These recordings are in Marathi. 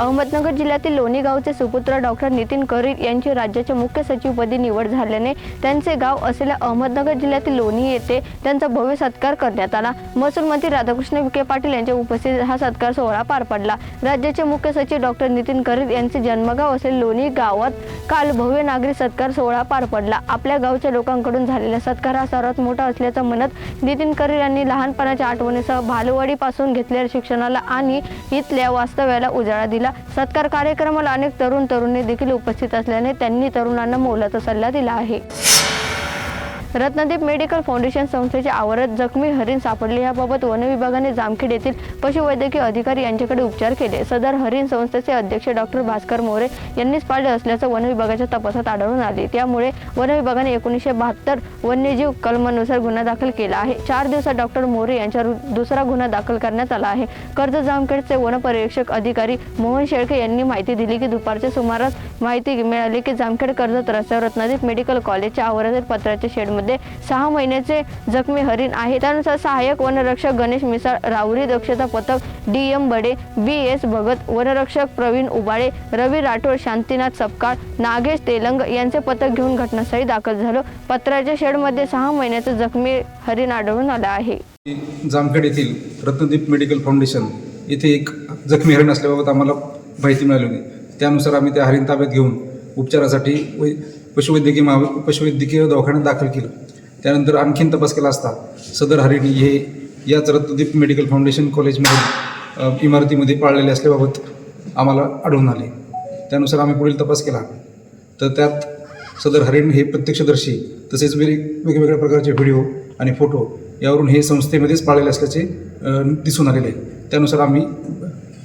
अहमदनगर जिल्ह्यातील लोणी गावचे सुपुत्र डॉक्टर नितीन करीर यांची राज्याच्या मुख्य सचिवपदी निवड झाल्याने त्यांचे गाव असलेल्या अहमदनगर जिल्ह्यातील लोणी येथे त्यांचा भव्य सत्कार करण्यात आला. महसूल मंत्री राधाकृष्ण विखे पाटील यांच्या उपस्थितीत हा सत्कार सोहळा पार पडला. राज्याचे मुख्य सचिव डॉक्टर नितीन करीर यांचे जन्मगाव असलेले लोणी गावात काल भव्य नागरी सत्कार सोहळा पार पडला. आपल्या गावच्या लोकांकडून झालेला सत्कार हा सर्वात मोठा असल्याचं म्हणत नितीन करीर यांनी लहानपणाच्या आठवणीसह भालवाडीपासून घेतलेल्या शिक्षणाला आणि इथल्या वास्तव्याला उजाळा दिला. सत्कार कार्यक्रमाला अनेक तरुण तरुणी देखील उपस्थित असल्याने त्यांनी तरुणांना मोलाचा सल्ला दिला आहे. रत्नदीप मेडिकल फाउंडेशन संस्थेच्या आवारात जखमी हरिण सापडले. याबाबत वन विभागाने जामखेड येथील पशुवैद्यकीय अधिकारी यांच्याकडे उपचार केले. सदर हरिण संस्थेचे अध्यक्ष डॉक्टर भास्कर मोरे यांनीच पाळले असल्याचं वनविभागाच्या तपासात आढळून आले. त्यामुळे वनविभागाने एकोणीसशे बहात्तर वन्यजीव कलमानुसार गुन्हा दाखल केला आहे. चार दिवसात डॉक्टर मोरे यांच्यावर दुसरा गुन्हा दाखल करण्यात आला आहे. कर्ज जामखेडचे वनपरीक्षक अधिकारी मोहन शेळके यांनी माहिती दिली की दुपारच्या सुमारास माहिती मिळाली की जामखेड कर्जत रस्त्यावर रत्नादीप मेडिकल कॉलेजच्या आवारातील पत्राच्या शेडमध्ये सहा महिन्याचे जखमी हरिण आहे. त्यानुसार सहाय्यक वनरक्षक गणेश मिसाळ राहुरी दक्षता पथक D M Bade B S Bhagat वनरक्षक प्रवीण उबाळे रवी राठोड शांतीनाथ सपकाळ नागेश तेलंग यांचे पथक घेऊन घटनास्थळी दाखल झालं. पत्राच्या शेडमध्ये सहा महिन्याचे जखमी हरिण आढळून आला आहे. जामखेड येथील रत्नदीप मेडिकल फाउंडेशन येथे एक जखमी हरिण असल्याबाबत आम्हाला माहिती मिळाली होती. त्यानुसार आम्ही त्या हरिण ताब्यात घेऊन उपचारासाठी पशुवैद्यकीय महा पशुवैद्यकीय दवाखान्यात दाखल केलं. त्यानंतर आणखीन तपास केला असता सदर हरिणी हे याच रत्नदीप मेडिकल फाउंडेशन कॉलेजमध्ये इमारतीमध्ये पाळलेले असल्याबाबत आम्हाला आढळून आले. त्यानुसार आम्ही पुढील तपास केला. तर त्यात सदर हरिण हे प्रत्यक्षदर्शी तसेच वेग वेगवेगळ्या प्रकारचे व्हिडिओ आणि फोटो यावरून हे संस्थेमध्येच पाळलेले असल्याचे दिसून आलेले आहे. त्यानुसार आम्ही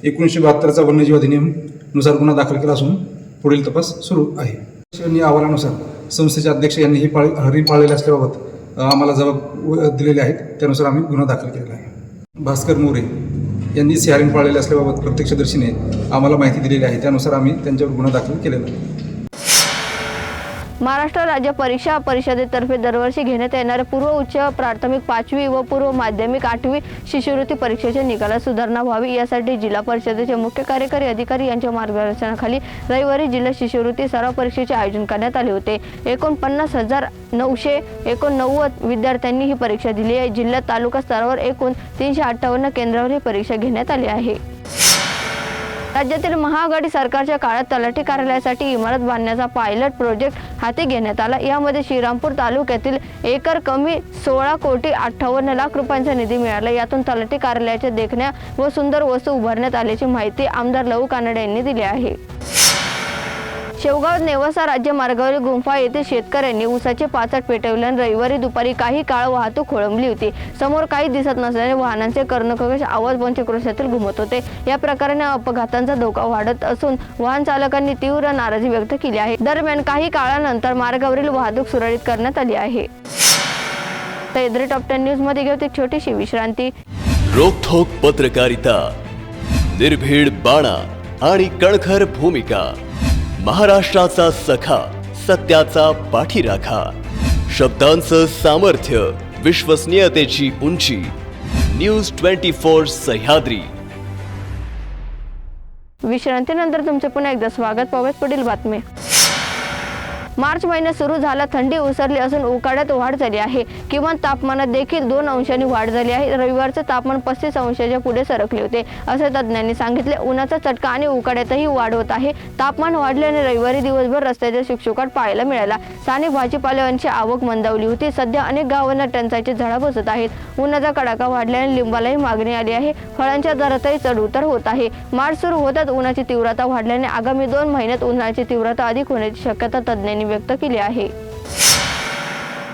एकोणीसशे बहात्तरचा वन्यजीव अधिनियमनुसार गुन्हा दाखल केला असून पुढील तपास सुरू आहे. आणि अहवालानुसार संस्थेचे अध्यक्ष यांनी ही पाळ हरिण पाळलेले असल्याबाबत आम्हाला जबाब दिलेले आहेत. त्यानुसार आम्ही गुन्हा दाखल केलेला आहे. भास्कर मोरे यांनी सी हरिण पाळलेले असल्याबाबत प्रत्यक्षदर्शीने आम्हाला माहिती दिलेली आहे. त्यानुसार आम्ही त्यांच्यावर गुन्हा दाखल केलेला आहे. महाराष्ट्र राज्य परीक्षा परिषदेतर्फे दरवर्षी घेण्यात येणाऱ्या पूर्व उच्च प्राथमिक पाचवी व पूर्व माध्यमिक आठवी शिष्यवृत्ती परीक्षेच्या निकालात सुधारणा व्हावी. यासाठी जिल्हा परिषदेचे मुख्य कार्यकारी अधिकारी यांच्या मार्गदर्शनाखाली रविवारी जिल्हा शिष्यवृत्ती सराव परीक्षेचे आयोजन करण्यात आले होते. एकोणपन्नास हजार नऊशे एकोणनव्वद विद्यार्थ्यांनी ही परीक्षा दिली आहे. जिल्ह्यात तालुका स्तरावर एकूण तीनशे अठ्ठावन्न केंद्रावर ही परीक्षा घेण्यात आली आहे. राज्यातील महाआघाडी सरकारच्या काळात तलाठी कार्यालयासाठी इमारत बांधण्याचा पायलट प्रोजेक्ट हाती घेण्यात आला. यामध्ये श्रीरामपूर तालुक्यातील एकर कमी सोळा कोटी अठ्ठावन्न लाख रुपयांचा निधी मिळाला. यातून तलाठी कार्यालयाच्या देखण्या व सुंदर वस्तू उभारण्यात आल्याची माहिती आमदार लहू कानडे यांनी दिली आहे. शेवगाव नेवासा राज्य मार्गावरील गुंफा येथे शेतकऱ्यांनी ऊसाचे पाचट पेटवल्याने रविवारी दुपारी काही काळ वाहतूक खोळंबली होती. समोर काही दिसत नसल्याने वाहनांचे कर्णकश आवाज पंचक्रोशातील घुमत होते. या प्रकाराने अपघातांचा धोका वाढत असून वाहन चालकांनी तीव्र नाराजी व्यक्त केली आहे. दरम्यान काही काळानंतर मार्गावरील वाहतूक सुरळीत करण्यात आली आहे. तर टॉप टेन न्यूजमध्ये घेऊ एक छोटीशी विश्रांती. रोखोक पत्रकारिता निर्भीड बाणा आणि कणखर भूमिका. महाराष्ट्राचा सखा सत्याचा पाठीराखा. शब्दांचं सामर्थ्य विश्वसनीयतेची उंची. News twenty four Sahyadri. विश्रांतीनंतर तुमचे पुन्हा एकदा स्वागत. पावत पुढील बातमी. मार्च महिना सुरू झाला. थंडी ओसरली असून उकाड्यात वाढ झाली आहे. किमान तापमानात देखील दोन अंशांनी वाढ झाली आहे. रविवारचं तापमान पस्तीस अंशाच्या पुढे सरकले होते असे तज्ज्ञांनी सांगितले. उन्हाचा चटका आणि उकाड्यातही वाढ होत आहे. तापमान वाढल्याने रविवारी दिवसभर रस्त्याच्या शुकशुकाट पाहायला मिळाला. स्थानिक भाजीपाल्यांची आवक मंदावली होती. सध्या अनेक गावांना टंचाईचे झाडा बसत आहेत. उन्हाचा कडाका वाढल्याने लिंबालाही मागणी आली आहे. फळांच्या दरातही चढउतार होत आहे. मार्च सुरू होताच उन्हाची तीव्रता वाढल्याने आगामी दोन महिन्यात उन्हाची तीव्रता अधिक होण्याची शक्यता तज्ज्ञांनी व्यक्त केली आहे.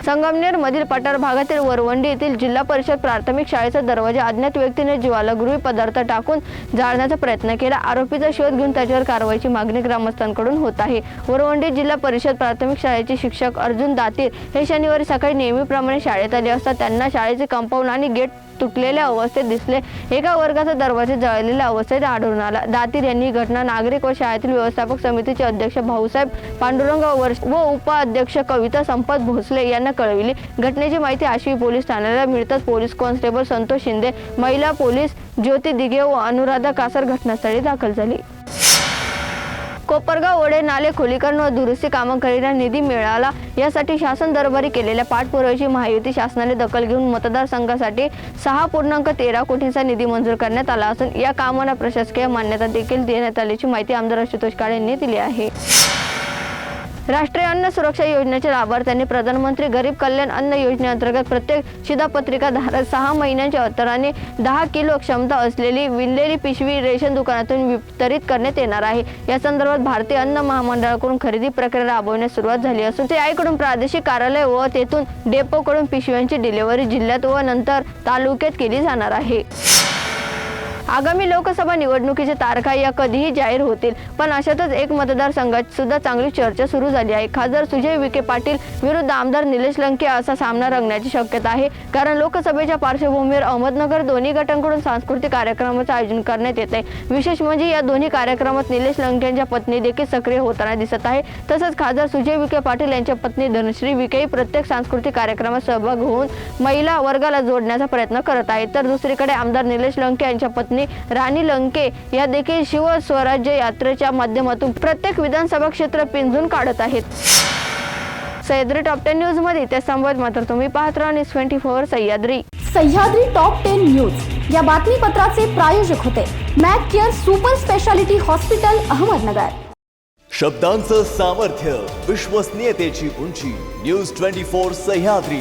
संगमनेर मधील पठार भागातील वरवंडी येथील जिल्हा परिषद प्राथमिक शाळेचा दरवाजा अज्ञात व्यक्तीने जीवाला गृही पदार्थ टाकून जाळण्याचा प्रयत्न केला. आरोपीचा शोध घेऊन त्याच्यावर कारवाईची मागणी ग्रामस्थांकडून होत आहे. वरवंडी जिल्हा परिषद प्राथमिक शाळेचे शिक्षक अर्जुन दातीर हे शनिवारी सकाळी नेहमीप्रमाणे शाळेत आले असता त्यांना शाळेचे कंपाऊंड आणि गेट तुटलेल्या अवस्थेत दिसले. एका वर्गाचा दरवाजा जळलेल्या अवस्थेत आढळून आला. दातीर यांनी ही घटना नागरिक व शाळेतील व्यवस्थापक समितीचे अध्यक्ष भाऊसाहेब पांडुरंग वर्ष व उपाध्यक्ष कविता संपत भोसले यांना कळविली. घटनेची माहिती आशिवी पोलीस ठाण्याला मिळताच पोलीस कॉन्स्टेबल संतोष शिंदे महिला पोलीस ज्योती दिघे व अनुराधा कासर घटनास्थळी दाखल झाली. कोपरगाव ओढे नाले खोलीकरण व दुरुस्ती कामाकरिता निधी मिळाला. यासाठी शासन दरबारी केलेल्या पाठपुराव्याची महायुती शासनाने दखल घेऊन मतदारसंघासाठी सहा पूर्णांक तेरा कोटींचा निधी मंजूर करण्यात आला असून या कामांना प्रशासकीय मान्यता देखील देण्यात आल्याची माहिती आमदार आशुतोष काळे यांनी दिली आहे. राष्ट्रीय अन्न सुरक्षा योजनेच्या लाभार्थ्यांनी प्रधानमंत्री गरीब कल्याण अन्न योजनेअंतर्गत प्रत्येक शिधापत्रिका धारक सहा महिन्यांच्या अंतराने दहा किलो क्षमता असलेली विणलेली पिशवी रेशन दुकानातून वितरित करण्यात येणार आहे. या संदर्भात भारतीय अन्न महामंडळाकडून खरेदी प्रक्रिया राबवण्यास सुरुवात झाली असून ते आईकडून प्रादेशिक कार्यालय व तेथून डेपोकडून पिशव्यांची डिलिव्हरी जिल्ह्यात व नंतर तालुक्यात केली जाणार आहे. आगामी लोकसभा निवडणुकीच्या तारखा या कधीही जाहीर होतील. पण अशातच एक मतदारसंघात सुद्धा चांगली चर्चा सुरू झाली आहे. खासदार सुजय विखे पाटील विरुद्ध आमदार निलेश लंके असा सामना रंगण्याची शक्यता आहे. कारण लोकसभेच्या पार्श्वभूमीवर अहमदनगर दोन्ही गटांकडून सांस्कृतिक कार्यक्रमाचं आयोजन करण्यात येत आहे विशेष म्हणजे या दोन्ही कार्यक्रमात निलेश लंके यांच्या पत्नी देखील सक्रिय होताना दिसत आहे. तसंच खासदार सुजय विखे पाटील यांच्या पत्नी धनश्री विखेही प्रत्येक सांस्कृतिक कार्यक्रमात सहभाग होऊन महिला वर्गाला जोडण्याचा प्रयत्न करत आहे तर दुसरीकडे आमदार निलेश लंके यांच्या पत्नी राणी लंके या देखील शिवस्वराज्य यात्रेच्या माध्यमातून प्रत्येक विधानसभा क्षेत्र पिंजून काढत आहेत. सह्याद्री टॉप टेन न्यूजमध्ये ते संवाद मात्र तुम्ही पाहत राहा. News twenty four Sahyadri. Sahyadri top ten news. या बातमीपत्राचे प्रायोजक होते Mac Care super speciality hospital Ahmednagar. शब्दांचं सामर्थ्य विश्वसनीयतेची उंची. News twenty four Sahyadri.